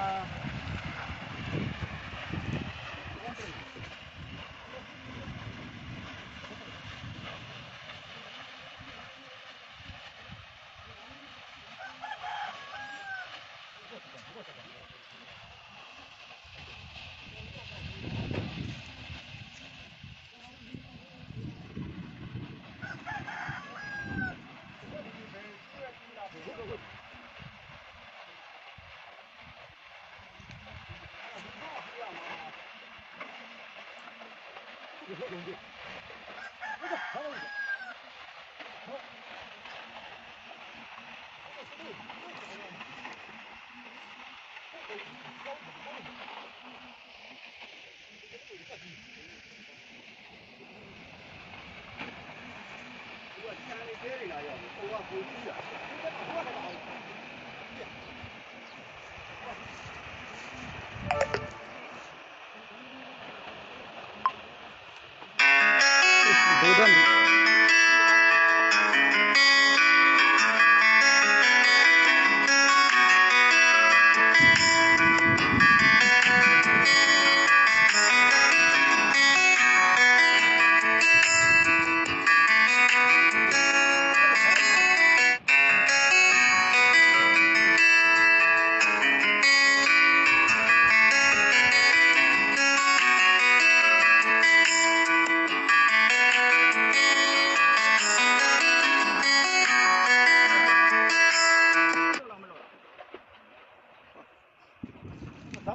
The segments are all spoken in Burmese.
uh, 我家里这里啊，要是都要回去啊，这个不要了。भोजन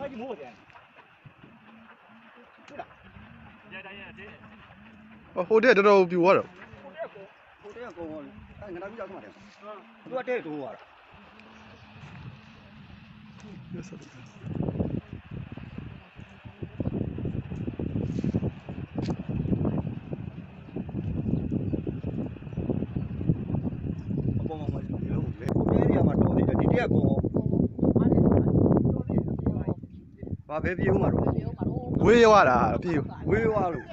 ယ်ဟုတ်လားရရရတဲ့ဟိုတဲ့တော်တော်ပြူသွားတော့ဟိုတဲ့ကောဟိုတဲ့ကောအဲ့ငါတို့ကြောက်မှတယ်သူကတဲ့တိုးသွားတာအပေါ်မှာမလို့လေကိုတဲနေရာမှာတော်သေးတယ်ဒီတရက်ကော ဘာပဲပြေဦးမှာတော့ဝေးရွာတာပြူဝေးသွားလို့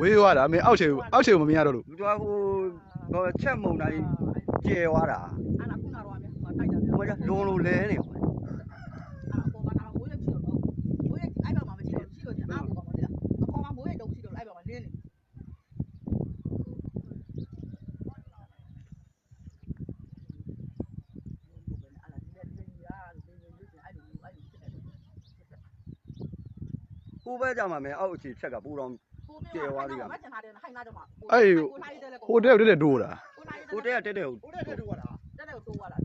ဝေးရွာတာအမေအောက်ချေအောက်ချေကိုမမြင်ရတော့လို့လူတော်ဟိုတော့ချက်မုံတိုင်းကျဲသွားတာဟိုကလွန်လို့လဲနေပါ ဟိုဘက်ကြမှာမယ်အောက်အခြေချက်ကပူတော်ဟိုတဲ့တက်တက်တိုးတာဟိုတဲကတဲတဲဟိုဟိုတဲ့တဲ့တိုးသွားတာတက်တယ်တိုးသွားတာ